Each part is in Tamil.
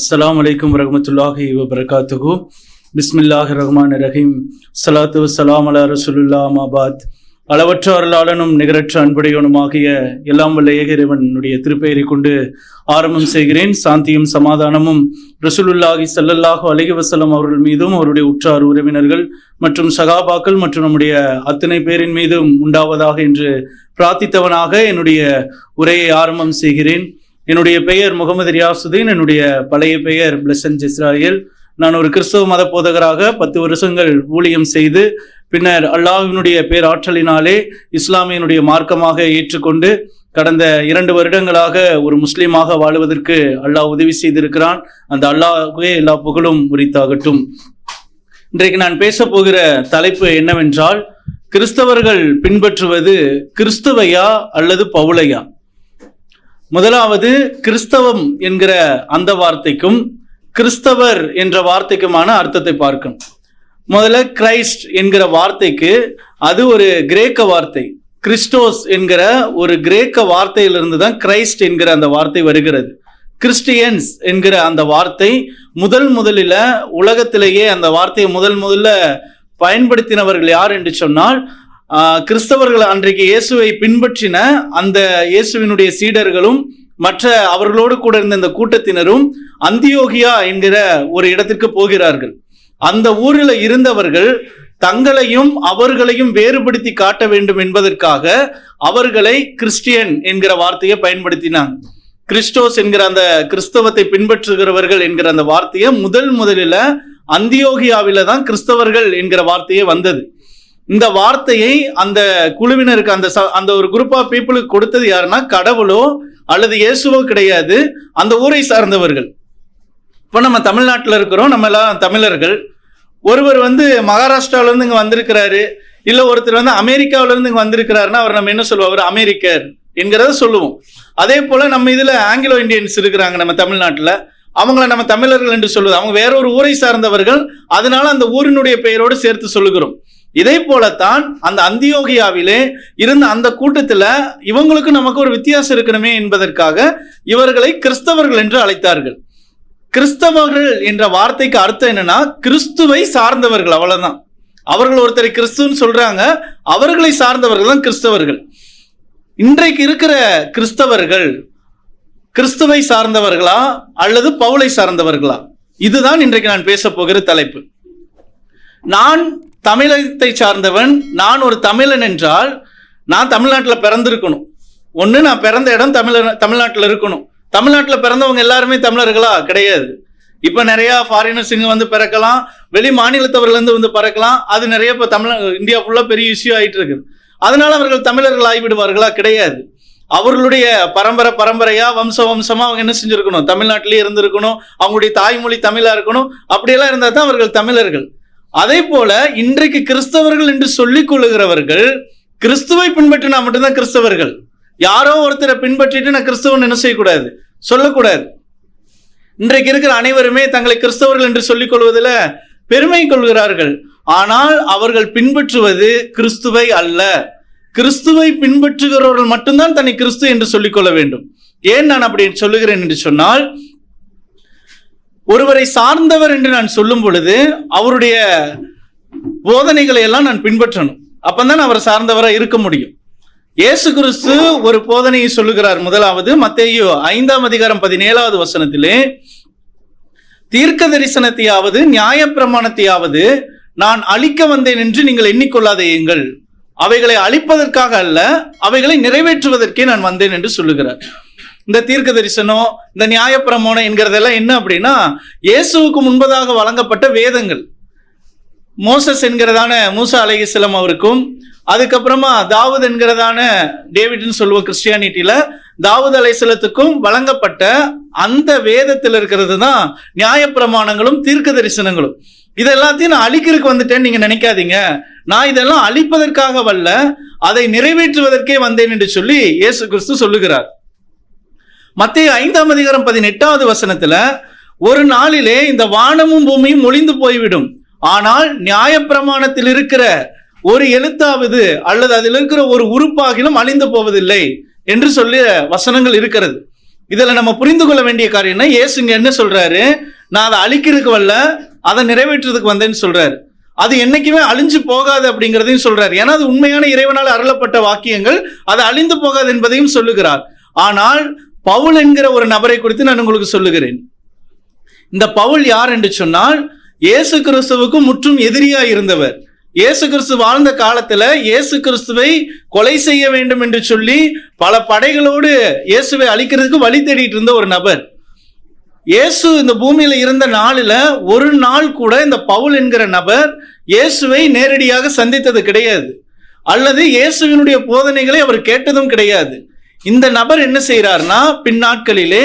அஸ்லாம் அலைக்கும் வரமத்துல்லாஹி வபரகாத்துகு பிஸ்மில்லாஹி ரஹ்மான் ரஹீம் சலாத்து சலாம் அலா ரசூலுல்லா மாபாத் அளவற்ற அருளாளனும் நிகரற்ற அன்புடையவனுமாகிய எல்லாம் வல்ல ஏகிரவனுடைய திருப்பெயரை கொண்டு ஆரம்பம் செய்கிறேன். சாந்தியும் சமாதானமும் ரசூலுல்லாஹி சல்லல்லாஹு அலைஹி வசலம் அவர்கள் மீதும் அவருடைய உற்றார் உறவினர்கள் மற்றும் சகாபாக்கள் மற்றும் நம்முடைய அத்தனை பேரின் மீதும் உண்டாவதாக என்று பிரார்த்தித்தவனாக என்னுடைய உரையை ஆரம்பம் செய்கிறேன். என்னுடைய பெயர் முகமது ரியாசுதீன் என்னுடைய பழைய பெயர் பிளசன் இஸ்ராயல் நான் ஒரு கிறிஸ்தவ மத போதகராக பத்து வருஷங்கள் ஊழியம் செய்து பின்னர் அல்லாஹினுடைய பேராற்றலினாலே இஸ்லாமியனுடைய மார்க்கமாக ஏற்றுக்கொண்டு கடந்த இரண்டு வருடங்களாக ஒரு முஸ்லீமாக வாழுவதற்கு அல்லாஹ் உதவி செய்திருக்கிறான். அந்த அல்லாஹ்வே எல்லா புகழும் உரித்தாகட்டும். இன்றைக்கு நான் பேச போகிற தலைப்பு என்னவென்றால் கிறிஸ்தவர்கள் பின்பற்றுவது கிறிஸ்துவையா அல்லது பவுலையா? முதலாவது கிறிஸ்தவம் என்கிற அந்த வார்த்தைக்கும் கிறிஸ்தவர் என்ற வார்த்தைக்குமான அர்த்தத்தை பார்க்கணும். முதல்ல கிரைஸ்ட் என்கிற வார்த்தைக்கு அது ஒரு கிரேக்க வார்த்தை. கிறிஸ்டோஸ் என்கிற ஒரு கிரேக்க வார்த்தையிலிருந்து தான் கிரைஸ்ட் என்கிற அந்த வார்த்தை வருகிறது. கிறிஸ்டியன்ஸ் என்கிற அந்த வார்த்தை முதல் முதலில் உலகத்திலேயே அந்த வார்த்தையை முதல் முதல்ல பயன்படுத்தினவர்கள் யார் என்று சொன்னால் கிறிஸ்தவர்கள் அன்றைக்கு இயேசுவை பின்பற்றின அந்த இயேசுவினுடைய சீடர்களும் மற்ற அவர்களோடு கூட இருந்த இந்த கூட்டத்தினரும் அந்தியோகியா என்கிற ஒரு இடத்திற்கு போகிறார்கள். அந்த ஊரில் இருந்தவர்கள் தங்களையும் அவர்களையும் வேறுபடுத்தி காட்ட வேண்டும் என்பதற்காக அவர்களை கிறிஸ்டியன் என்கிற வார்த்தையை பயன்படுத்தினாங்க. கிறிஸ்டோஸ் என்கிற அந்த கிறிஸ்தவத்தை பின்பற்றுகிறவர்கள் என்கிற அந்த வார்த்தையை முதல் முதலில் அந்தியோகியாவில தான் கிறிஸ்தவர்கள் என்கிற வார்த்தையே வந்தது. இந்த வார்த்தையை அந்த குழுவினருக்கு அந்த அந்த ஒரு குரூப் ஆஃப் பீப்புளுக்கு கொடுத்தது யாருன்னா கடவுளோ அல்லது இயேசுவோ கிடையாது. அந்த ஊரை சார்ந்தவர்கள். இப்போ நம்ம தமிழ்நாட்டில் இருக்கிறோம் நம்ம எல்லாம் தமிழர்கள். ஒருவர் வந்து மகாராஷ்டிராவிலேருந்து இங்கே வந்திருக்கிறாரு இல்லை ஒருத்தர் வந்து அமெரிக்காவிலேருந்து இங்கே வந்திருக்கிறாருன்னா அவர் நம்ம என்ன சொல்லுவோம்? அவர் அமெரிக்கர் என்கிறத சொல்லுவோம். அதே போல் நம்ம இதில் ஆங்கிலோ இந்தியன்ஸ் இருக்கிறாங்க நம்ம தமிழ்நாட்டில். அவங்கள நம்ம தமிழர்கள் என்று சொல்லுவது அவங்க வேற ஒரு ஊரை சார்ந்தவர்கள் அதனால அந்த ஊரினுடைய பெயரோடு சேர்த்து சொல்லுகிறோம். இதே போலத்தான் அந்த அந்தியோகியாவிலே இருந்த அந்த கூட்டத்தில் இவங்களுக்கு நமக்கு ஒரு வித்தியாசம் இருக்கணுமே என்பதற்காக இவர்களை கிறிஸ்தவர்கள் என்று அழைத்தார்கள். கிறிஸ்தவர்கள் என்ற வார்த்தைக்கு அர்த்தம் என்னன்னா கிறிஸ்துவை சார்ந்தவர்கள் அவ்வளவுதான். அவர்கள் ஒருத்தரை கிறிஸ்துன்னு சொல்றாங்க அவர்களை சார்ந்தவர்கள் தான் கிறிஸ்தவர்கள். இன்றைக்கு இருக்கிற கிறிஸ்தவர்கள் கிறிஸ்துவை சார்ந்தவர்களா அல்லது பவுலை சார்ந்தவர்களா? இதுதான் இன்றைக்கு நான் பேச போகிற தலைப்பு. நான் தமிழகத்தை சார்ந்தவன் நான் ஒரு தமிழன் என்றால் நான் தமிழ்நாட்டில் பிறந்திருக்கணும். ஒன்று நான் பிறந்த இடம் தமிழ தமிழ்நாட்டில் இருக்கணும். தமிழ்நாட்டில் பிறந்தவங்க எல்லாருமே தமிழர்களா? கிடையாது. இப்போ நிறையா ஃபாரினர்ஸ் இங்கே வந்து பிறக்கலாம். வெளி மாநிலத்தவர்கள்லேருந்து வந்து பிறக்கலாம். அது நிறைய இப்போ தமிழ் இந்தியா ஃபுல்லாக பெரிய இஷ்யூ ஆகிட்டு இருக்குது அதனால அவர்கள் தமிழர்கள் ஆகிவிடுவார்களா? கிடையாது. அவர்களுடைய பரம்பரை பரம்பரையாக வம்ச வம்சமாக அவங்க என்ன செஞ்சுருக்கணும்? தமிழ்நாட்டிலேயே இருந்திருக்கணும். அவங்களுடைய தாய்மொழி தமிழாக இருக்கணும். அப்படியெல்லாம் இருந்தால் தான் அவர்கள் தமிழர்கள். அதே போல இன்றைக்கு கிறிஸ்தவர்கள் என்று சொல்லிக் கொள்ளுகிறவர்கள் கிறிஸ்துவை பின்பற்றினா மட்டும்தான் கிறிஸ்தவர்கள். யாரோ ஒருத்தரை பின்பற்றிட்டு நான் கிறிஸ்தவன் என்ன செய்யக்கூடாது? சொல்லக்கூடாது. இன்றைக்கு இருக்கிற அனைவருமே தங்களை கிறிஸ்தவர்கள் என்று சொல்லிக் கொள்வதில் பெருமை கொள்கிறார்கள். ஆனால் அவர்கள் பின்பற்றுவது கிறிஸ்துவை அல்ல. கிறிஸ்துவை பின்பற்றுகிறவர்கள் மட்டும்தான் தன்னை கிறிஸ்து என்று சொல்லிக்கொள்ள வேண்டும். ஏன் நான் அப்படி சொல்லுகிறேன் என்று சொன்னால் ஒருவரை சார்ந்தவர் என்று நான் சொல்லும் பொழுது அவருடைய போதனைகளை எல்லாம் நான் பின்பற்றணும். அப்பந்தான் அவர் சார்ந்தவராக இருக்க முடியும். இயேசு கிறிஸ்து ஒரு போதனையை சொல்லுகிறார். முதலாவது மத்தேயு ஐந்தாம் அதிகாரம் பதினேழாவது வசனத்திலே தீர்க்க தரிசனத்தையாவது நியாயப்பிரமாணத்தையாவது நான் அழிக்க வந்தேன் என்று நீங்கள் எண்ணிக்கொள்ளாதேயுங்கள் அவைகளை அழிப்பதற்காக அல்ல அவைகளை நிறைவேற்றுவதற்கே நான் வந்தேன் என்று சொல்லுகிறார். இந்த தீர்க்க தரிசனம் இந்த நியாயப்பிரமாணம் என்கிறதெல்லாம் என்ன அப்படின்னா இயேசுவுக்கு முன்பதாக வழங்கப்பட்ட வேதங்கள். மோசஸ் என்கிறதான மூசா அலைஹிஸ்ஸலாம் அவருக்கும் அதுக்கப்புறமா தாவூத் என்கிறதான டேவிட்னு சொல்லுவோம் கிறிஸ்டியானிட்டியில தாவூத் அலைசலத்துக்கும் வழங்கப்பட்ட அந்த வேதத்தில் இருக்கிறது தான் நியாயப்பிரமாணங்களும் தீர்க்க தரிசனங்களும் இது எல்லாத்தையும் நான் அழிக்கிறதுக்கு வந்துட்டேன்னு நீங்க நினைக்காதீங்க. நான் இதெல்லாம் அழிப்பதற்காக வல்ல அதை நிறைவேற்றுவதற்கே வந்தேன் என்று சொல்லி இயேசு கிறிஸ்து சொல்லுகிறார். மத்திய ஐந்தாம் அதிகாரம் பதினெட்டாவது வசனத்துல ஒரு நாளிலே இந்த வானமும் பூமியும் ஒளிந்து போய்விடும். ஆனால் நியாயப்பிரமாணத்தில் இருக்கிற ஒரு எழுத்தாவது அல்லது அதில் இருக்கிற ஒரு உறுப்பாகிலும் அழிந்து போவதில்லை என்று சொல்லி வசனங்கள் இருக்கிறது. இதில் நம்ம புரிந்து கொள்ள வேண்டிய காரியம் என்ன? இயேசுங்க என்ன சொல்றாரு? நான் அதை அழிக்கிறதுக்கு வரல அதை நிறைவேற்றுறதுக்கு வந்தேன்னு சொல்றாரு. அது என்னைக்குமே அழிஞ்சு போகாது அப்படிங்கிறதையும் சொல்றாரு. ஏன்னா அது உண்மையான இறைவனால் அருளப்பட்ட வாக்கியங்கள். அது அழிந்து போகாது என்பதையும் சொல்லுகிறார். ஆனால் பவுல் என்கிற ஒரு நபரை குறித்து நான் உங்களுக்கு சொல்லுகிறேன். இந்த பவுல் யார் என்று சொன்னால் இயேசு கிறிஸ்துவுக்கு முற்றும் எதிரியா இருந்தவர். இயேசு கிறிஸ்து வாழ்ந்த காலத்துல இயேசு கிறிஸ்துவை கொலை செய்ய வேண்டும் என்று சொல்லி பல படைகளோடு இயேசுவை அழிக்கிறதுக்கு வழி தேடிட்டு இருந்த ஒரு நபர். இயேசு இந்த பூமியில இருந்த நாளில் ஒரு நாள் கூட இந்த பவுல் என்கிற நபர் இயேசுவை நேரடியாக சந்தித்தது கிடையாது. அல்லது இயேசுவினுடைய போதனைகளை அவர் கேட்டதும் கிடையாது. இந்த நபர் என்ன செய்கிறார்னா பின்னாட்களிலே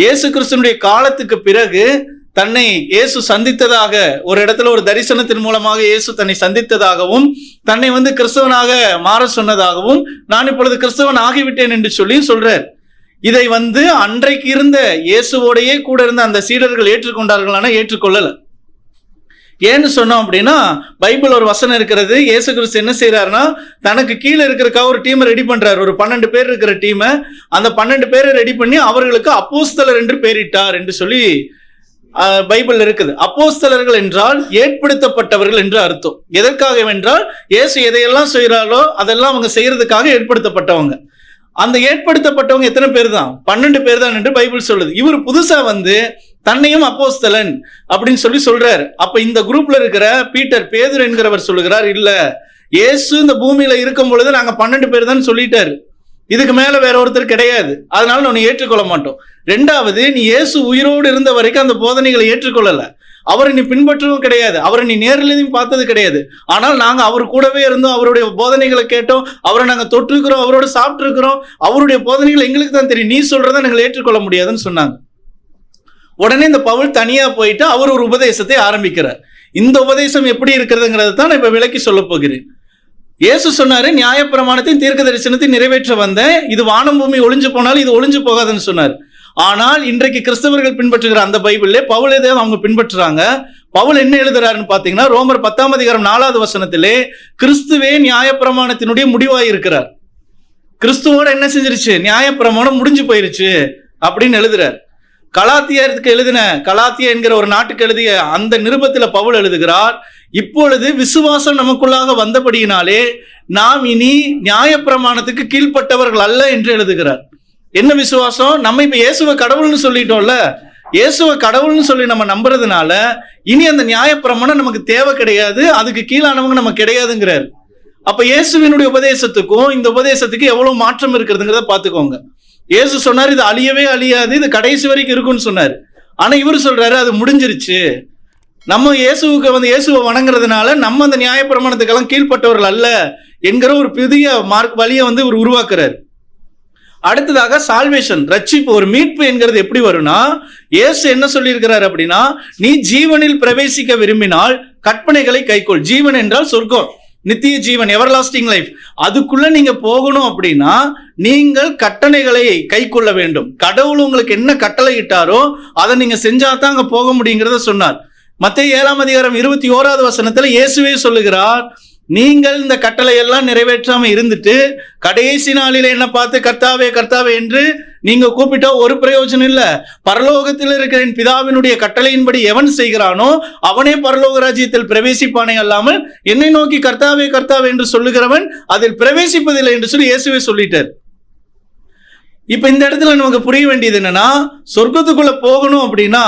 இயேசு கிறிஸ்துனுடைய காலத்துக்கு பிறகு தன்னை இயேசு சந்தித்ததாக ஒரு இடத்துல ஒரு தரிசனத்தின் மூலமாக இயேசு தன்னை சந்தித்ததாகவும் தன்னை வந்து கிறிஸ்தவனாக மாற சொன்னதாகவும் நான் இப்பொழுது கிறிஸ்தவன் ஆகிவிட்டேன் என்று சொல்லி சொல்றார். இதை வந்து அன்றைக்கு இருந்த இயேசுவோடையே கூட இருந்த அந்த சீடர்கள் ஏற்றுக்கொண்டார்களான ஏற்றுக்கொள்ளல. ஏன்னு சொன்னோம் அப்படின்னா பைபிள் ஒரு வசனம் இருக்கிறது. இயேசு கிறிஸ்து என்ன செய்கிறாருன்னா தனக்கு கீழே இருக்கிறக்காக ஒரு டீமை ரெடி பண்ணுறாரு ஒரு பன்னெண்டு பேர் இருக்கிற டீமை அந்த பன்னெண்டு பேரை ரெடி பண்ணி அவர்களுக்கு அப்போஸ்தலர் என்று பேரிட்டார் என்று சொல்லி பைபிள் இருக்குது. அப்போஸ்தலர்கள் என்றால் ஏற்படுத்தப்பட்டவர்கள் என்று அர்த்தம். எதற்காக என்றால் இயேசு எதையெல்லாம் செய்கிறாரோ அதெல்லாம் அவங்க செய்யறதுக்காக ஏற்படுத்தப்பட்டவங்க. அந்த ஏற்படுத்தப்பட்டவங்க எத்தனை பேர் தான் பன்னெண்டு பேர் தான் என்று பைபிள் சொல்லுது. இவர் புதுசாக வந்து தன்னையும் அப்போஸ்தலன் அப்படின்னு சொல்லி சொல்றாரு. அப்ப இந்த குரூப்ல இருக்கிற பீட்டர் பேதர் என்கிறவர் சொல்லுகிறார் இல்ல இயேசு இந்த பூமியில இருக்கும் பொழுது நாங்க பன்னெண்டு பேர் தான் சொல்லிட்டாரு. இதுக்கு மேல வேற ஒருத்தர் கிடையாது. அதனால நான் உன்னை ஏற்றுக்கொள்ள மாட்டோம். ரெண்டாவது நீ இயேசு உயிரோடு இருந்த வரைக்கும் அந்த போதனைகளை ஏற்றுக்கொள்ளல. அவரை நீ பின்பற்றவும் கிடையாது. அவரை நீ நேரிலையும் பார்த்தது கிடையாது. ஆனால் நாங்க அவர் கூடவே இருந்தோம். அவருடைய போதனைகளை கேட்டோம். அவரை நாங்க தொட்டிருக்கிறோம். அவரோட சாப்பிட்டுருக்கிறோம். அவருடைய போதனைகள் எங்களுக்கு தான் தெரியும். நீ சொல்றதை நாங்கள் ஏற்றுக்கொள்ள முடியாதுன்னு சொன்னாங்க. உடனே இந்த பவுல் தனியாக போயிட்டு அவர் ஒரு உபதேசத்தை ஆரம்பிக்கிறார். இந்த உபதேசம் எப்படி இருக்கிறதுங்கிறத தான் நான் இப்போ விளக்கி சொல்ல போகிறேன். இயேசு சொன்னார் நியாயப்பிரமாணத்தையும் தீர்க்க தரிசனத்தையும் நிறைவேற்ற வந்தேன். இது வானம் பூமி ஒளிஞ்சு போனாலும் இது ஒளிஞ்சு போகாதுன்னு சொன்னார். ஆனால் இன்றைக்கு கிறிஸ்தவர்கள் பின்பற்றுகிற அந்த பைபிளே பவுல் எதை அவங்க பின்பற்றுறாங்க. பவுல் என்ன எழுதுறாருன்னு பார்த்தீங்கன்னா ரோமர் பத்தாம் அதிகாரம் நாலாவது வசனத்திலே கிறிஸ்துவே நியாயப்பிரமாணத்தினுடைய முடிவாக இருக்கிறார். கிறிஸ்துவோட என்ன செஞ்சிருச்சு? நியாயப்பிரமாணம் முடிஞ்சு போயிருச்சு. அப்படின்னு எழுதுறார். கலாத்தியருக்கு எழுதின? கலாத்திய என்கிற ஒரு நாட்டுக்கு எழுதிய அந்த நிருபத்தில் பவுல் எழுதுகிறார் இப்பொழுது விசுவாசம் நமக்குள்ளாக வந்தபடியினாலே நாம் இனி நியாயப்பிரமாணத்துக்கு கீழ்ப்பட்டவர்கள் அல்ல என்று எழுதுகிறார். என்ன விசுவாசம்? நம்ம இப்ப இயேசுவ கடவுள்னு சொல்லிட்டோம்ல இயேசுவை கடவுள்னு சொல்லி நம்ம நம்புறதுனால இனி அந்த நியாயப்பிரமாணம் நமக்கு தேவை கிடையாது அதுக்கு கீழானவங்க நம்ம கிடையாதுங்கிறார். அப்ப இயேசுவினுடைய உபதேசத்துக்கும் இந்த உபதேசத்துக்கு எவ்வளவு மாற்றம் இருக்கிறதுங்கிறத பாத்துக்கோங்க இயேசு சொன்னார் இது அழியவே அழியாது இது கடைசி வரைக்கும் இருக்கும்னு சொன்னார். ஆனால் இவர் சொல்கிறாரு அது முடிஞ்சிருச்சு. நம்ம இயேசுவுக்கு வந்து இயேசுவை வணங்குறதுனால நம்ம அந்த நியாயப்பிரமாணத்துக்கெல்லாம் கீழ்ப்பட்டவர்கள் அல்ல என்கிற ஒரு புதிய மார்க் வழியை வந்து இவர் உருவாக்குறாரு. அடுத்ததாக சால்வேஷன் ரட்சிப்பு ஒரு மீட்பு என்கிறது எப்படி வரும்னா இயேசு என்ன சொல்லியிருக்கிறார் அப்படின்னா நீ ஜீவனில் பிரவேசிக்க விரும்பினால் கற்பனைகளை கைக்கொள். ஜீவன் என்றால் சொர்க்கம். நித்திய ஜீவன் எவர்லாஸ்டிங் லைஃப் அதுக்குள்ள நீங்க போகணும் அப்படின்னா நீங்கள் கட்டளைகளை கை கொள்ள வேண்டும். கடவுள் உங்களுக்கு என்ன கட்டளை இட்டாரோ அதை நீங்க செஞ்சா தான் அங்க போக முடியுங்கிறத சொன்னார். மத்திய ஏழாம் அதிகாரம் இருபத்தி ஓராவது வசனத்துல இயேசுவே சொல்லுகிறார் நீங்கள் இந்த கட்டளை எல்லாம் நிறைவேற்றாம இருந்துட்டு கடைசி நாளில என்ன பார்த்து கர்த்தாவே கர்த்தாவே என்று நீங்க கூப்பிட்டா ஒரு பிரயோஜனம் இல்ல. பரலோகத்தில் இருக்கிற என் பிதாவினுடைய கட்டளையின்படி எவன் செய்கிறானோ அவனே பரலோக ராஜ்யத்தில் பிரவேசிப்பானே அல்லாமல் என்னை நோக்கி கர்த்தாவே கர்த்தாவே என்று சொல்லுகிறவன் அதில் பிரவேசிப்பதில்லை என்று சொல்லி இயேசுவே சொல்லிட்டார். இப்ப இந்த இடத்துல நமக்கு புரிய வேண்டியது என்னன்னா சொர்க்கத்துக்குள்ள போகணும் அப்படின்னா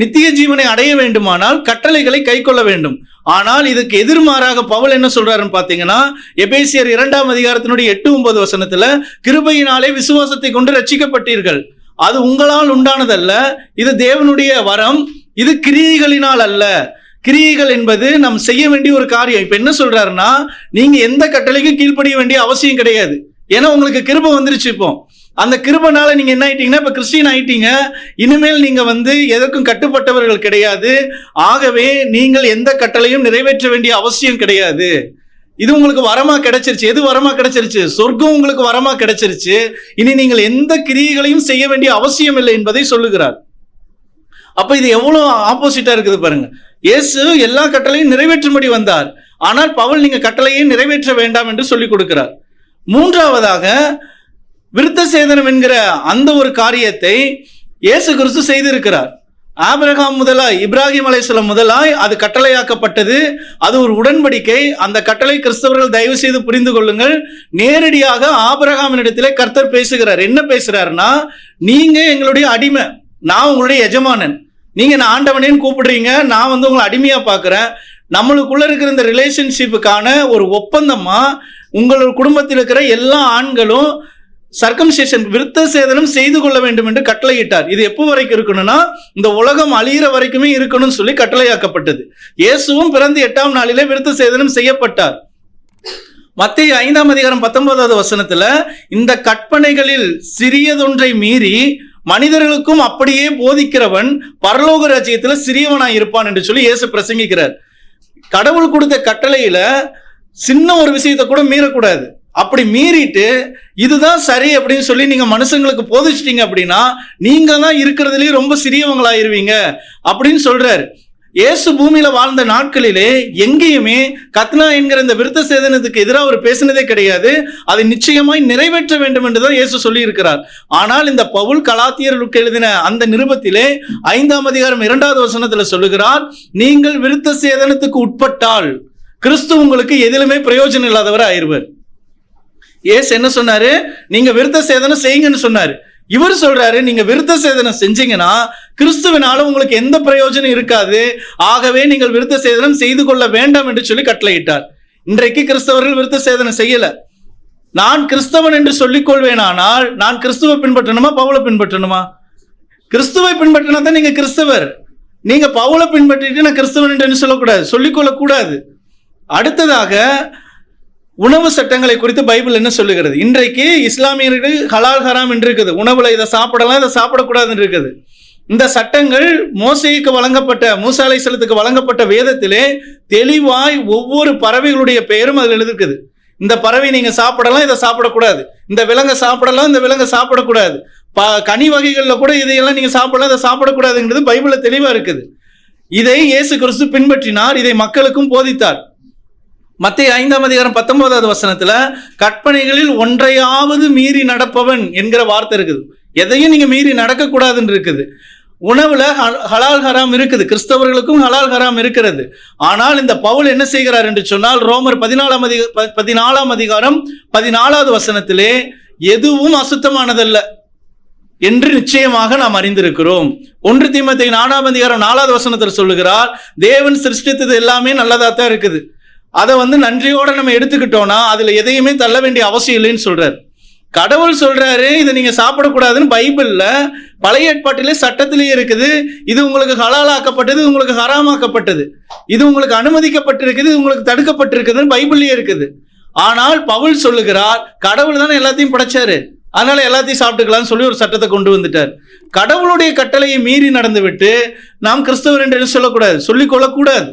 நித்திய ஜீவனை அடைய வேண்டுமானால் கட்டளைகளை கை கொள்ள வேண்டும். ஆனால் இதுக்கு எதிர்மாறாக பவுல் என்ன சொல்றாருன்னு பார்த்தீங்கன்னா எபேசியர் இரண்டாம் அதிகாரத்தினுடைய எட்டு ஒன்பது வசனத்துல கிருபையினாலே விசுவாசத்தை கொண்டு ரட்சிக்கப்பட்டீர்கள். அது உங்களால் உண்டானதல்ல இது தேவனுடைய வரம் இது கிரியைகளினால் அல்ல. கிரியைகள் என்பது நாம் செய்ய வேண்டிய ஒரு காரியம். இப்போ என்ன சொல்றாருன்னா நீங்க எந்த கட்டளைக்கும் கீழ்ப்படிய வேண்டிய அவசியம் கிடையாது. ஏன்னா உங்களுக்கு கிருபை வந்துருச்சு இப்போ. அந்த கிருபனால நீங்க என்ன ஆயிட்டீங்கன்னா இப்ப கிறிஸ்டின் ஆயிட்டீங்க. இனிமேல் நீங்க வந்து எதற்கும் கட்டுப்பட்டவர்கள் கிடையாது. ஆகவே நீங்கள் எந்த கட்டளையும் நிறைவேற்ற வேண்டிய அவசியம் கிடையாது. இது உங்களுக்கு வரமா கிடைச்சிருச்சு. எது வரமா கிடைச்சிருச்சு? சொர்க்கம் உங்களுக்கு வரமா கிடைச்சிருச்சு. இனி நீங்கள் எந்த கிரியைகளையும் செய்ய வேண்டிய அவசியம் இல்லை என்பதை சொல்லுகிறார். அப்ப இது எவ்வளவு ஆப்போசிட்டா இருக்குது பாருங்க. இயேசு எல்லா கட்டளையும் நிறைவேற்றும்படி வந்தார். ஆனால் பவுல் நீங்க கட்டளையை நிறைவேற்ற வேண்டாம் என்று சொல்லிக் கொடுக்கிறார். மூன்றாவதாக விருத்த சேதனம் என்கிற அந்த ஒரு காரியத்தை இயேசு கிறிஸ்து செய்திருக்கிறார். ஆபிரகாம் முதலாய் இப்ராஹிம் அலைசலம் முதலாய் அது கட்டளையாக்கப்பட்டது. அது ஒரு உடன்படிக்கை. அந்த கட்டளை கிறிஸ்தவர்கள் தயவு செய்து புரிந்து கொள்ளுங்கள். நேரடியாக ஆபிரகாமினிடத்திலே கர்த்தர் பேசுகிறார். என்ன பேசுகிறாருன்னா நீங்க எங்களுடைய அடிமை. நான் உங்களுடைய எஜமானன். நீங்க நான் ஆண்டவனேன்னு கூப்பிடுறீங்க. நான் வந்து உங்களை அடிமையா பார்க்குறேன் நம்மளுக்குள்ள இருக்கிற இந்த ரிலேஷன்ஷிப்புக்கான ஒரு ஒப்பந்தமா உங்களோட குடும்பத்தில் இருக்கிற எல்லா ஆண்களும் சர்க்கம்சேஷன் விருத்த சேதனம் செய்து கொள்ள வேண்டும் என்று கட்டளையிட்டார். இது எப்போ வரைக்கும் இருக்கணும்னா இந்த உலகம் அழியிற வரைக்குமே இருக்கணும்னு சொல்லி கட்டளையாக்கப்பட்டது. இயேசுவும் பிறந்து எட்டாம் நாளிலே விருத்த சேதனம் செய்யப்பட்டார். மத்திய ஐந்தாம் அதிகாரம் பத்தொன்பதாவது வசனத்துல இந்த கற்பனைகளில் சிறியதொன்றை மீறி மனிதர்களுக்கும் அப்படியே போதிக்கிறவன் பரலோக ராஜ்யத்துல சிறியவனாய் இருப்பான் என்று சொல்லி இயேசு பிரசங்கிக்கிறார். கடவுள் கொடுத்த கட்டளையில சின்ன ஒரு விஷயத்தை கூட மீறக்கூடாது. அப்படி மீறிட்டு இதுதான் சரி அப்படின்னு சொல்லி நீங்கள் மனுஷங்களுக்கு போதிச்சிட்டீங்க அப்படின்னா நீங்கள் தான் இருக்கிறதுலேயே ரொம்ப சிறியவங்களாயிருவீங்க அப்படின்னு சொல்கிறார் இயேசு பூமியில் வாழ்ந்த நாட்களிலே எங்கேயுமே கத்னா என்கிற இந்த விருத்த சேதனத்துக்கு எதிராக அவர் பேசினதே கிடையாது. அதை நிச்சயமாய் நிறைவேற்ற வேண்டும் என்றுதான் இயேசு சொல்லி இருக்கிறார் ஆனால் இந்த பவுல் கலாத்தியர்களுக்கு எழுதின அந்த நிருபத்திலே ஐந்தாம் அதிகாரம் இரண்டாவது வசனத்தில் சொல்லுகிறார் நீங்கள் விருத்த சேதனத்துக்கு உட்பட்டால் கிறிஸ்து உங்களுக்கு எதிலுமே பிரயோஜனம் இல்லாதவர் ஆயிடுவர் ஏசு என்ன சொன்னாரு? நீங்க விருத்த சேதனம் செய்யுங்கன்னு சொன்னாரு. இவர் சொல்றாரு நீங்க விருத்த சேதனம் செஞ்சீங்கன்னா கிறிஸ்துவனால உங்களுக்கு எந்த பிரயோஜனம் இருக்காது. ஆகவே நீங்கள் விருத்த சேதனம் செய்து கொள்ள வேண்டாம் என்று சொல்லி கட்டளையிட்டார். இன்றைக்கு கிறிஸ்தவர்கள் விருத்த சேதனம் செய்யல. நான் கிறிஸ்தவன் என்று சொல்லிக் கொள்வேனானால் நான் கிறிஸ்துவை பின்பற்றணுமா பவுலை பின்பற்றணுமா? கிறிஸ்துவை பின்பற்றினா தான் நீங்க கிறிஸ்தவர். நீங்க பவுலை பின்பற்றிட்டு நான் கிறிஸ்தவன் என்று சொல்லக்கூடாது சொல்லிக்கொள்ளக்கூடாது. அடுத்ததாக உணவு சட்டங்களை குறித்து பைபிள் என்ன சொல்லுகிறது? இன்றைக்கு இஸ்லாமியர்கள் ஹலால் ஹராம் என்று இருக்குது. உணவுல இதை சாப்பிடலாம் இதை சாப்பிடக்கூடாதுன்னு இருக்குது. இந்த சட்டங்கள் மோசைக்கு வழங்கப்பட்ட மூசாலை செலுத்துக்கு வழங்கப்பட்ட வேதத்திலே தெளிவாய் ஒவ்வொரு பறவைகளுடைய பெயரும் அதில் எழுதிருக்குது இந்த பறவை நீங்க சாப்பிடலாம் இதை சாப்பிடக்கூடாது. இந்த விலங்கை சாப்பிடலாம் இந்த விலங்கை சாப்பிடக்கூடாது. ப கனி வகைகளில் கூட இதையெல்லாம் நீங்க சாப்பிடலாம் இதை சாப்பிடக்கூடாதுங்கிறது பைபிளில் தெளிவாக இருக்குது. இதை இயேசு கிறிஸ்து பின்பற்றினார் இதை மக்களுக்கும் போதித்தார். மத்திய ஐந்தாம் அதிகாரம் பத்தொன்பதாவது வசனத்துல கற்பனைகளில் ஒன்றையாவது மீறி நடப்பவன் என்கிற வார்த்தை இருக்குது. எதையும் நீங்க மீறி நடக்கக்கூடாதுன்னு இருக்குது. உணவுல ஹலால் ஹராம் இருக்குது. கிறிஸ்தவர்களுக்கும் ஹலால் ஹராம் இருக்கிறது. ஆனால் இந்த பவுல் என்ன செய்கிறார் என்று சொன்னால் ரோமர் பதினாலாம் அதிக ப- பதினாலாம் அதிகாரம் பதினாலாவது வசனத்திலே எதுவும் அசுத்தமானதல்ல என்று நிச்சயமாக நாம் அறிந்திருக்கிறோம். ஒன்று தீமத்தை நாலாம் அதிகாரம் நாலாவது வசனத்தில் சொல்லுகிறார் தேவன் சிருஷ்டித்தது எல்லாமே நல்லதா தான் இருக்குது. அதை வந்து நன்றியோட நம்ம எடுத்துக்கிட்டோம்னா அதுல எதையுமே தள்ள வேண்டிய அவசியம் இல்லைன்னு சொல்றாரு. கடவுள் சொல்றாரு இதை நீங்க சாப்பிடக்கூடாதுன்னு பைபிள்ல பழைய ஏற்பாட்டிலே சட்டத்திலேயே இருக்குது. இது உங்களுக்கு ஹலாலாக்கப்பட்டது உங்களுக்கு ஹராமாக்கப்பட்டது. இது உங்களுக்கு அனுமதிக்கப்பட்டிருக்குது இது உங்களுக்கு தடுக்கப்பட்டிருக்குதுன்னு பைபிள்லயே இருக்குது. ஆனால் பவுல் சொல்லுகிறார் கடவுள் தானே எல்லாத்தையும் படைச்சாரு. அதனால எல்லாத்தையும் சாப்பிட்டுக்கலாம்னு சொல்லி ஒரு சட்டத்தை கொண்டு வந்துட்டார். கடவுளுடைய கட்டளையை மீறி நடந்துவிட்டு நாம் கிறிஸ்தவர் என்று சொல்லக்கூடாது சொல்லிக்கொள்ளக்கூடாது.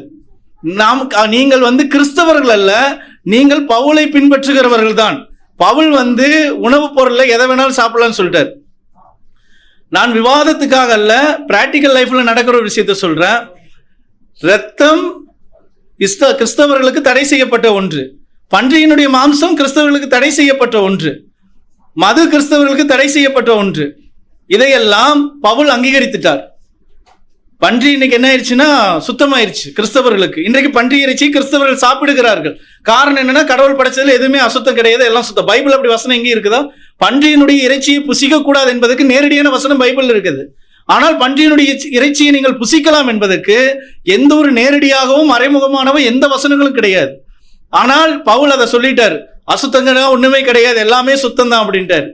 நாம் நீங்கள் வந்து கிறிஸ்தவர்கள் அல்ல நீங்கள் பவுலை பின்பற்றுகிறவர்கள் தான். பவுல் வந்து உணவுப் பொருளில் எதை வேணாலும் சாப்பிடலாம்னு சொல்லிட்டார். நான் விவாதத்துக்காக அல்ல பிராக்டிக்கல் லைஃப்பில் நடக்கிற ஒரு விஷயத்த சொல்கிறேன் ரத்தம் இஸ்த கிறிஸ்தவர்களுக்கு தடை செய்யப்பட்ட ஒன்று. பன்றியினுடைய மாம்சம் கிறிஸ்தவர்களுக்கு தடை செய்யப்பட்ட ஒன்று. மது கிறிஸ்தவர்களுக்கு தடை செய்யப்பட்ட ஒன்று. இதையெல்லாம் பவுல் அங்கீகரித்துட்டார். பன்றி இன்னைக்கு என்ன ஆயிடுச்சுன்னா சுத்தமாயிருச்சு கிறிஸ்தவர்களுக்கு. இன்றைக்கு பன்றி இறைச்சி கிறிஸ்தவர்கள் சாப்பிடுகிறார்கள். காரணம் என்னன்னா கடவுள் படைச்சதுல எதுவுமே அசுத்தம் கிடையாது எல்லாம் சுத்தம். பைபிள் அப்படி வசனம் எங்கே இருக்குதா? பன்றியினுடைய இறைச்சியை புசிக்க கூடாது என்பதற்கு நேரடியான வசனம் பைபிள் இருக்குது. ஆனால் பன்றியினுடைய இறைச்சியை நீங்கள் புசிக்கலாம் என்பதற்கு எந்த ஒரு நேரடியாகவும் மறைமுகமானவோ எந்த வசனங்களும் கிடையாது. ஆனால் பவுல் அதை சொல்லிட்டார். அசுத்தங்கன்னா ஒண்ணுமே கிடையாது எல்லாமே சுத்தம் தான் அப்படின்ட்டார்.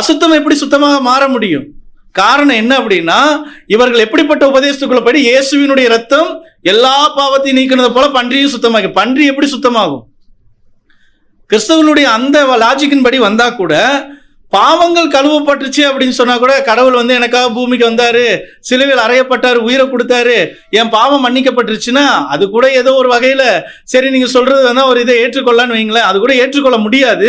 அசுத்தம் எப்படி சுத்தமாக மாற முடியும்? காரணம் என்ன அப்படின்னா இவர்கள் எப்படிப்பட்ட உபதேசத்துக்குள்ள படி இயேசுவினுடைய ரத்தம் எல்லா பாவத்தையும் நீக்கினது போல பன்றியும் சுத்தமாகி பன்றி எப்படி சுத்தமாகும்? கிறிஸ்தவர்களுடைய அந்த லாஜிக்கின் படி வந்தா கூட பாவங்கள் கழுவப்பட்டுச்சு அப்படின்னு சொன்னா கூட கடவுள் வந்து எனக்காக பூமிக்கு வந்தாரு சிலுவையில் அறையப்பட்டாரு உயிரை கொடுத்தாரு என் பாவம் மன்னிக்கப்பட்டுருச்சுன்னா அது கூட ஏதோ ஒரு வகையில சரி நீங்க சொல்றது வேணா ஒரு இதை ஏற்றுக்கொள்ளலான்னு வைங்களேன் அது கூட ஏற்றுக்கொள்ள முடியாது.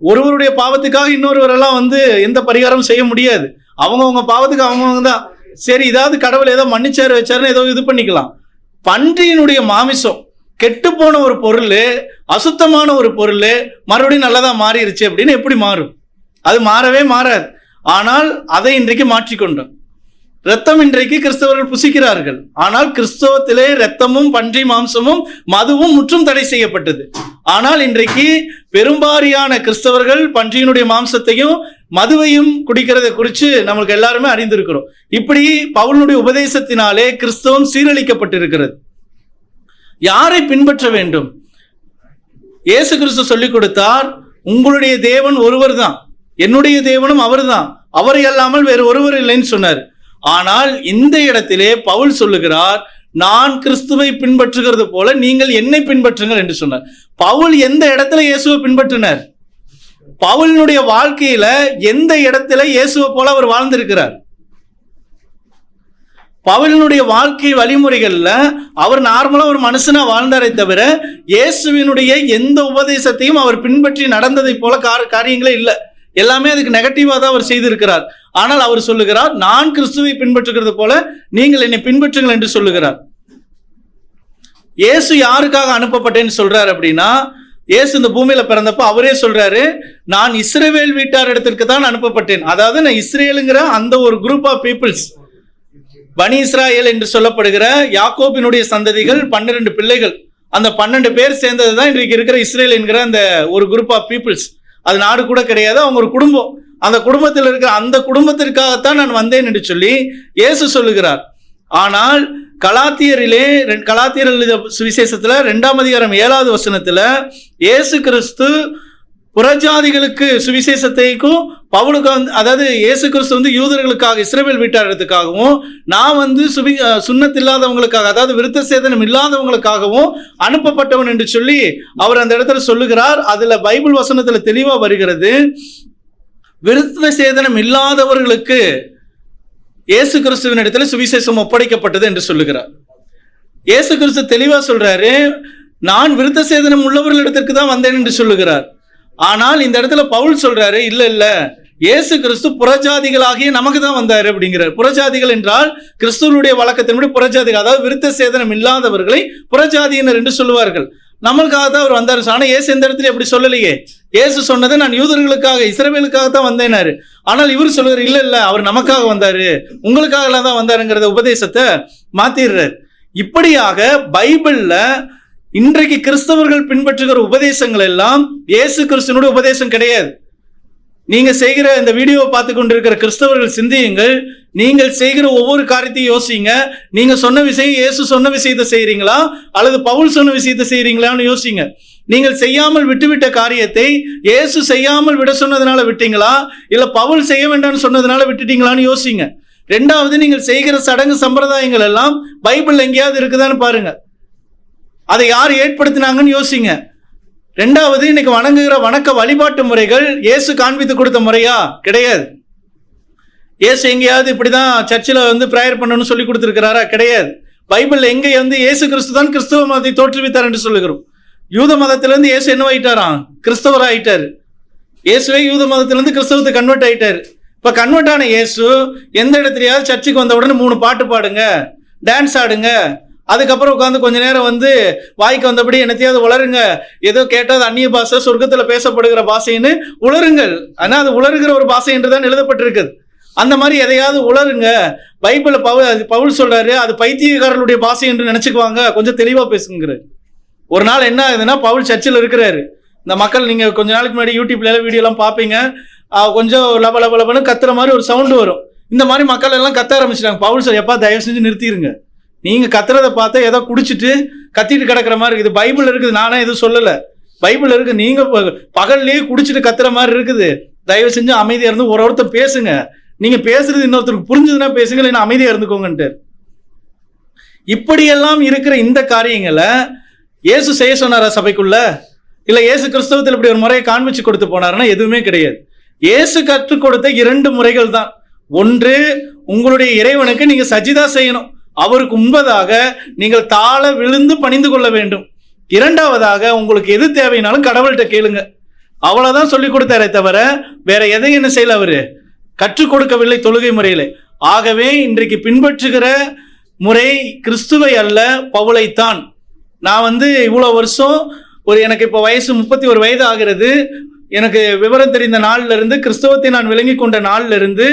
ஒருவருடைய பாவத்துக்காக இன்னொருவரெல்லாம் வந்து எந்த பரிகாரமும் செய்ய முடியாது. அவங்கவுங்க பாவத்துக்கு அவங்கவுங்க தான். சரி ஏதாவது கடவுள் ஏதோ மன்னிச்சாரு வச்சாருன்னு ஏதோ இது பண்ணிக்கலாம். பன்றியினுடைய மாமிசம் கெட்டு போன ஒரு பொருள் அசுத்தமான ஒரு பொருள் மறுபடியும் நல்லதாக மாறிடுச்சு அப்படின்னு எப்படி மாறும்? அது மாறவே மாறாது. ஆனால் அதை இன்றைக்கு மாற்றிக்கொண்டோம். ரத்தம் இன்றைக்கு கிறிஸ்தவர்கள் புசிக்கிறார்கள். ஆனால் கிறிஸ்தவத்திலே ரத்தமும் பன்றி மாம்சமும் மதுவும் முற்றும் தடை செய்யப்பட்டது. ஆனால் இன்றைக்கு பெரும்பாரியான கிறிஸ்தவர்கள் பன்றியினுடைய மாம்சத்தையும் மதுவையும் குடிக்கிறதை குறித்து நம்மளுக்கு எல்லாருமே அறிந்திருக்கிறோம். இப்படி பவுலுடைய உபதேசத்தினாலே கிறிஸ்தவம் சீரழிக்கப்பட்டிருக்கிறது. யாரை பின்பற்ற வேண்டும்? இயேசு கிறிஸ்து சொல்லிக் கொடுத்தார் உங்களுடைய தேவன் ஒருவர் தான் என்னுடைய தேவனும் அவர் தான் அவரை அல்லாமல் வேறு ஒருவர் இல்லைன்னு சொன்னார். ஆனால் இந்த இடத்திலே பவுல் சொல்லுகிறார் நான் கிறிஸ்துவை பின்பற்றுகிறது போல நீங்கள் என்னை பின்பற்றுங்கள் என்று சொன்னார். பவுல் எந்த இடத்துல இயேசுவை பின்பற்றினர்? பவுலினுடைய வாழ்க்கையில எந்த இடத்துல இயேசுவை போல அவர் வாழ்ந்திருக்கிறார்? பவுலினுடைய வாழ்க்கை வழிமுறைகளில் அவர் நார்மலாக ஒரு மனுஷனாக வாழ்ந்தாரே தவிர இயேசுவினுடைய எந்த உபதேசத்தையும் அவர் பின்பற்றி நடந்ததை போல கார- காரியங்களே இல்லை. எல்லாமே அதுக்கு நெகட்டிவாக தான் அவர் செய்திருக்கிறார். ஆனால் அவர் சொல்லுகிறார் நான் கிறிஸ்துவை பின்பற்றுகிறது போல நீங்கள் என்னை பின்பற்றுங்கள் என்று சொல்லுகிறார். இயேசு யாருக்காக அனுப்பப்பட்டேன்னு சொல்றார் அப்படின்னா இயேசு இந்த பூமியில பிறந்தப்ப அவரே சொல்றாரு நான் இஸ்ரேவேல் வீட்டார் இடத்திற்கு தான் அனுப்பப்பட்டேன். அதாவது நான் இஸ்ரேலுங்கிற அந்த ஒரு குரூப் ஆஃப் பீப்புள்ஸ் பனி இஸ்ராயல் என்று சொல்லப்படுகிற யாக்கோபினுடைய சந்ததிகள் பன்னிரண்டு பிள்ளைகள் அந்த பன்னெண்டு பேர் சேர்ந்தது தான் இன்றைக்கு இருக்கிற இஸ்ரேல் என்கிற அந்த ஒரு குரூப் ஆஃப் பீப்புள்ஸ் அது நாடு கூட கிடையாது அவங்க ஒரு குடும்பம். அந்த குடும்பத்தில் இருக்கிற அந்த குடும்பத்திற்காகத்தான் நான் வந்தேன் என்று சொல்லி இயேசு சொல்லுகிறார். ஆனால் கலாத்தியரிலே ரெண்- கலாத்தியர் எழுத சுவிசேஷத்தில் ரெண்டாம் அதிகாரம் ஏழாவது வசனத்தில் இயேசு கிறிஸ்து புறஜாதிகளுக்கு சுவிசேஷத்தைக்கும் பவுலுக்கு வந்து அதாவது இயேசு கிறிஸ்து வந்து யூதர்களுக்காக இஸ்ரவேல் வீட்டாரத்துக்காகவும் நான் வந்து சுவி சுண்ணத் இல்லாதவங்களுக்காக அதாவது விருத்த சேதனம் இல்லாதவங்களுக்காகவும் அனுப்பப்பட்டவன் என்று சொல்லி அவர் அந்த இடத்துல சொல்லுகிறார். அதில் பைபிள் வசனத்தில் தெளிவாக வருகிறது. விருத்த சேதனம் இல்லாதவர்களுக்கு இயேசு கிறிஸ்துவின் இடத்துல சுவிசேஷம் ஒப்படைக்கப்பட்டது என்று சொல்லுகிறார். இயேசு கிறிஸ்து தெளிவா சொல்றாரு நான் விருத்த சேதனம் உள்ளவர்களிடத்திற்கு தான் வந்தேன் என்று சொல்லுகிறார். ஆனால் இந்த இடத்துல பவுல் சொல்றாரு இல்ல இல்ல இயேசு கிறிஸ்து புறஜாதிகளாகிய நமக்கு தான் வந்தாரு அப்படிங்கிறார். புறஜாதிகள் என்றால் கிறிஸ்துவனுடைய வழக்கத்தின்படி புறஜாதிகள் அதாவது விருத்த சேதனம் இல்லாதவர்களை புறஜாதியினர் என்று சொல்லுவார்கள். நம்மளுக்காக தான் அவர் வந்தார். ஆனால் இயேசு எந்த இடத்துல எப்படி சொல்லலையே. இயேசு சொன்னது நான் யூதர்களுக்காக இஸ்ரேவேலுக்காக தான் வந்தேனாரு. ஆனால் இவர் சொல்லுவார் இல்லை இல்லை அவர் நமக்காக வந்தாரு. உங்களுக்காக தான் வந்தாருங்கிறத உபதேசத்தை மாத்திடுறார். இப்படியாக பைபிளில் இன்றைக்கு கிறிஸ்தவர்கள் பின்பற்றுகிற உபதேசங்கள் எல்லாம் இயேசு கிறிஸ்துவனுடைய உபதேசம் கிடையாது. நீங்க செய்கிற இந்த வீடியோவை பார்த்து கொண்டிருக்கிற கிறிஸ்தவர்கள் சிந்தியுங்கள். நீங்கள் செய்கிற ஒவ்வொரு காரியத்தையும் யோசிங்க. நீங்க சொன்ன விஷயம் இயேசு சொன்ன விஷயத்தை செய்கிறீங்களா அல்லது பவுல் சொன்ன விஷயத்தை செய்கிறீங்களான்னு யோசிங்க. நீங்கள் செய்யாமல் விட்டுவிட்ட காரியத்தை இயேசு செய்யாமல் விட சொன்னதுனால விட்டீங்களா? இல்ல பவுல் செய்ய வேண்டாம்னு சொன்னதுனால விட்டுட்டீங்களான்னு யோசிங்க. ரெண்டாவது நீங்கள் செய்கிற சடங்கு சம்பிரதாயங்கள் எல்லாம் பைபிள் எங்கேயாவது இருக்குதான்னு பாருங்க. அதை யார் ஏற்படுத்தினாங்கன்னு யோசிங்க. ரெண்டாவது இன்னைக்கு வணங்குகிற வணக்க வழிபாட்டு முறைகள் இயேசு காண்பித்து கொடுத்த முறையா? கிடையாது. இயேசு எங்கேயாவது இப்படிதான் சர்ச்சில் வந்து ப்ரேயர் பண்ணணும்னு சொல்லி கொடுத்துருக்கிறாரா? கிடையாது. பைபிள் எங்கே வந்து இயேசு கிறிஸ்து தான் கிறிஸ்துவ மதத்தை தோற்றுவித்தார் என்று சொல்லுகிறோம். யூத மதத்திலேருந்து இயேசு என்னவாயிட்டாராம் கிறிஸ்தவர் ஆயிட்டார் இயேசுவே யூத மதத்திலேருந்து கிறிஸ்தவத்துக்கு கன்வெர்ட் ஆயிட்டார். இப்போ கன்வெர்ட் ஆன இயேசு எந்த இடத்துலையாவது சர்ச்சுக்கு வந்த உடனே மூணு பாட்டு பாடுங்க டான்ஸ் ஆடுங்க. அதுக்கப்புறம் உட்காந்து கொஞ்ச நேரம் வந்து வாய்க்கு வந்தபடி என்னத்தையாவது உளருங்க. ஏதோ கேட்டால் அது அந்நிய பாஷை சொர்க்கத்தில் பேசப்படுகிற பாஷைன்னு உளருங்கள். ஆனால் அது உளருகிற ஒரு பாஷை என்று தான் எழுதப்பட்டிருக்குது. அந்த மாதிரி எதையாவது உளருங்க. பைபிளில் பவு அது பவுல் சொல்கிறாரு அது பைத்தியக்காரர்களுடைய பாஷை என்று நினச்சிக்குவாங்க. கொஞ்சம் தெளிவாக பேசுங்கிறார் ஒரு நாள் என்ன ஆகுதுன்னா பவுல் சர்ச்சில் இருக்கிறாரு. இந்த மக்கள் நீங்கள் கொஞ்ச நாளைக்கு முன்னாடி யூடியூப்லெல்லாம் வீடியோலாம் பார்ப்பீங்க கொஞ்சம் லப லப லபன்னு கத்துற மாதிரி ஒரு சவுண்டு வரும். இந்த மாதிரி மக்கள் எல்லாம் கத்த ஆரம்பிச்சிட்டாங்க. பவுல் சார் எப்பா தயவு செஞ்சு நிறுத்திடுங்க நீங்கள் கத்துறத பார்த்தா ஏதோ குடிச்சிட்டு கத்திட்டு கிடக்கிற மாதிரி இருக்குது. பைபிள் இருக்குது நானே எதுவும் சொல்லலை. பைபிள் இருக்குது நீங்கள் பகல்லையே குடிச்சிட்டு கத்துற மாதிரி இருக்குது. தயவு செஞ்சு அமைதியாக இருந்து ஒரு ஒருத்தர் பேசுங்க. நீங்கள் பேசுறது இன்னொருத்தருக்கு புரிஞ்சதுன்னா பேசுங்க இல்லைன்னா அமைதியாக இருந்துக்கோங்கன்ட்டு. இப்படியெல்லாம் இருக்கிற இந்த காரியங்களை இயேசு செய்ய சொன்னாரா சபைக்குள்ள? இல்லை இயேசு கிறிஸ்தவத்தில் இப்படி ஒரு முறையை காண்பிச்சு கொடுத்து போனாருன்னா எதுவுமே கிடையாது. இயேசு கற்றுக் கொடுத்த இரண்டு முறைகள் தான். ஒன்று உங்களுடைய இறைவனுக்கு நீங்கள் சஜிதா செய்யணும். அவருக்கு முன்பதாக நீங்கள் தாழ விழுந்து பணிந்து கொள்ள வேண்டும். இரண்டாவதாக உங்களுக்கு எது தேவைனாலும் கடவுள்கிட்ட கேளுங்க. அவ்வளோதான் சொல்லி கொடுத்தாரே தவிர வேற எதையும் என்ன செய்யல அவரு? கற்றுக் கொடுக்கவில்லை தொழுகை முறையில். ஆகவே இன்றைக்கு பின்பற்றுகிற முறை கிறிஸ்துவை அல்ல பவுளைத்தான் நான் வந்து இவ்வளோ வருஷம் ஒரு எனக்கு இப்போ வயசு முப்பத்தி ஒரு வயது ஆகிறது. எனக்கு விவரம் தெரிந்த நாள்ல இருந்து கிறிஸ்தவத்தை நான் விளங்கி கொண்ட நாள்ல இருந்து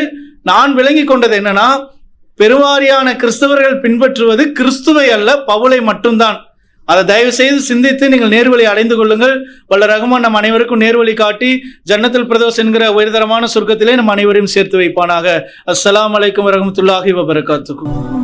நான் விளங்கி கொண்டது என்னன்னா பெருவாரியான கிறிஸ்தவர்கள் பின்பற்றுவது கிறிஸ்துவை அல்ல பவுலை மட்டும்தான். அதை தயவு செய்து சிந்தித்து நீங்கள் நேர்வழி அடைந்து கொள்ளுங்கள். வல்ல ரகுமான் நம் அனைவருக்கும் நேர்வழி காட்டி ஜன்னத்தில் பிரதோஷ் என்கிற உயர்தரமான சொர்க்கத்திலே நம் அனைவரையும் சேர்த்து வைப்பானாக. அஸ்லாம் அலைக்கும் வரமத்துல்லாஹி வபரகாத்துக்கும்